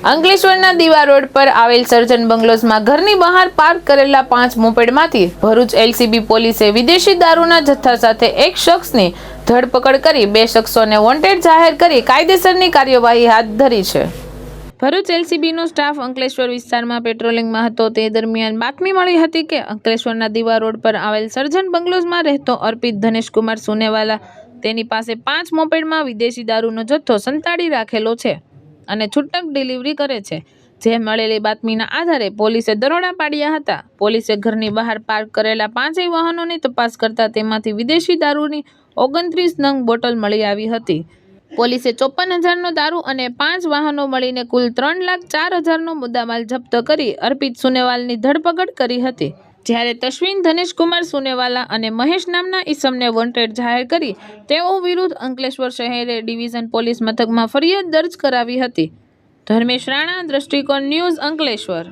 અંકલેશ્વરના દીવા રોડ પર આવેલ સર્જન બંગલોઝમાં ઘરની બહાર પાર્ક કરેલા પાંચ મોપેડમાંથી ભરૂચ એલસીબી પોલીસે વિદેશી દારૂના જથ્થા સાથે એક શખ્સની ધરપકડ કરી બે શખ્સોને વોન્ટેડ જાહેર કરી કાયદેસરની કાર્યવાહી હાથ ધરી છે. ભરૂચ એલસીબીનો સ્ટાફ અંકલેશ્વર વિસ્તારમાં પેટ્રોલિંગમાં હતો. તે દરમિયાન બાતમી મળી હતી કે અંકલેશ્વરના દીવા રોડ પર આવેલ સર્જન બંગલોઝમાં રહેતો અર્પિત ધનેશકુમાર સુનેવાલા તેની પાસે પાંચ મોપેડમાં વિદેશી દારૂનો જથ્થો સંતાડી રાખેલો છે. અને છૂટક ડિલિવરી કરે છે. જે મળેલી બાતમીના આધારે પોલીસે દરોડા પાડ્યા હતા. પોલીસે ઘરની બહાર પાર્ક કરેલા પાંચેય વાહનોની તપાસ કરતા તેમાંથી વિદેશી દારૂની ઓગણત્રીસ નંગ બોટલ મળી આવી હતી. પોલીસે ચોપન હજારનો દારૂ અને પાંચ વાહનો મળીને કુલ ત્રણ લાખ ચાર હજારનો મુદ્દામાલ જપ્ત કરી અર્પિત સુનેવાલની ધરપકડ કરી હતી. જ્યારે તશ્વિન ધનેશકુમાર સુનેવાલા અને મહેશ નામના ઈસમને વોન્ટેડ જાહેર કરી, તેઓ વિરુદ્ધ અંકલેશ્વર શહેરે ડિવિઝન પોલીસ મથકમાં ફરિયાદ દર્જ કરાવી હતી. ધર્મેશ રાણા, દ્રષ્ટિકોણ ન્યૂઝ, અંકલેશ્વર.